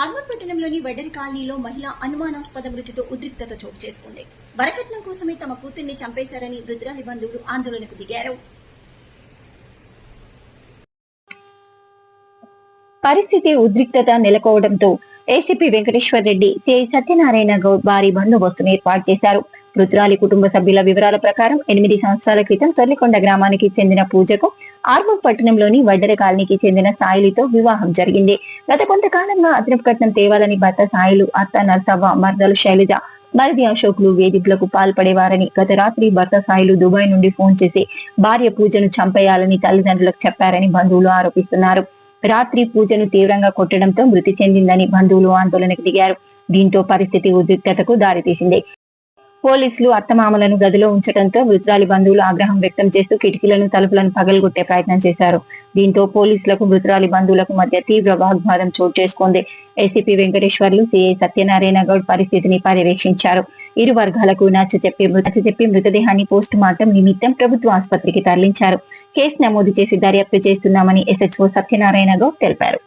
ఆర్మూర్ పట్టణంలోని వెడరి కాలనీలో మహిళ అనుమానాస్పద మృతితో ఉద్రిక్తత చోటు చేసుకుంది. వరకట్నం కోసమే తమ కూతుర్ని చంపేశారని మృతురాలి బంధువులు ఆందోళనకు దిగారు. పరిస్థితి ఉద్రిక్తత నెలకొవడంతో ఏసీపీ వెంకటేశ్వర్ రెడ్డి సిఐ సత్యనారాయణ గౌడ్ భారీ బందోబస్తును ఏర్పాటు చేశారు. మృతురాలి కుటుంబ సభ్యుల వివరాల ప్రకారం ఎనిమిది సంవత్సరాల క్రితం తొర్లికొండ గ్రామానికి చెందిన పూజకు ఆర్మూర్ పట్టణంలోని వడ్డర కాలనీకి చెందిన సాయిలితో వివాహం జరిగింది. గత కొంతకాలంగా అదనపు కట్నం తేవాలని భర్త సాయిలు అత్త నర్సవ్వ మర్దలు శైలజ మరిది అశోకులు వేధింపులకు పాల్పడేవారని గత రాత్రి భర్త సాయిలు దుబాయ్ నుండి ఫోన్ చేసి భార్య పూజను చంపేయాలని తల్లిదండ్రులకు చెప్పారని బంధువులు ఆరోపిస్తున్నారు. రాత్రి పూజను తీవ్రంగా కొట్టడంతో మృతి చెందిందని బంధువులు ఆందోళనకు దిగారు. దీంతో పరిస్థితి ఉద్రిక్తతకు దారితీసింది. పోలీసులు అత్తమామలను గదిలో ఉంచడంతో మృతురాలి బంధువులు ఆగ్రహం వ్యక్తం చేస్తూ కిటికీలను తలుపులను పగలగొట్టే ప్రయత్నం చేశారు. దీంతో పోలీసులకు మృతురాలి బంధువులకు మధ్య తీవ్ర వాగ్వాదం చోటు చేసుకుంది. ఏసీపీ వెంకటేశ్వర్లు సిఐ సత్యనారాయణ గౌడ్ పరిస్థితిని పర్యవేక్షించారు. ఇరు వర్గాలకు నచ్చ చెప్పి నచ్చ చెప్పి మృతదేహాన్ని పోస్ట్ మార్టం నిమిత్తం ప్రభుత్వ ఆసుపత్రికి తరలించారు. కేసు నమోదు చేసి దర్యాప్తు చేస్తున్నామని ఎస్హెచ్ఓ సత్యనారాయణ గౌడ్ తెలిపారు.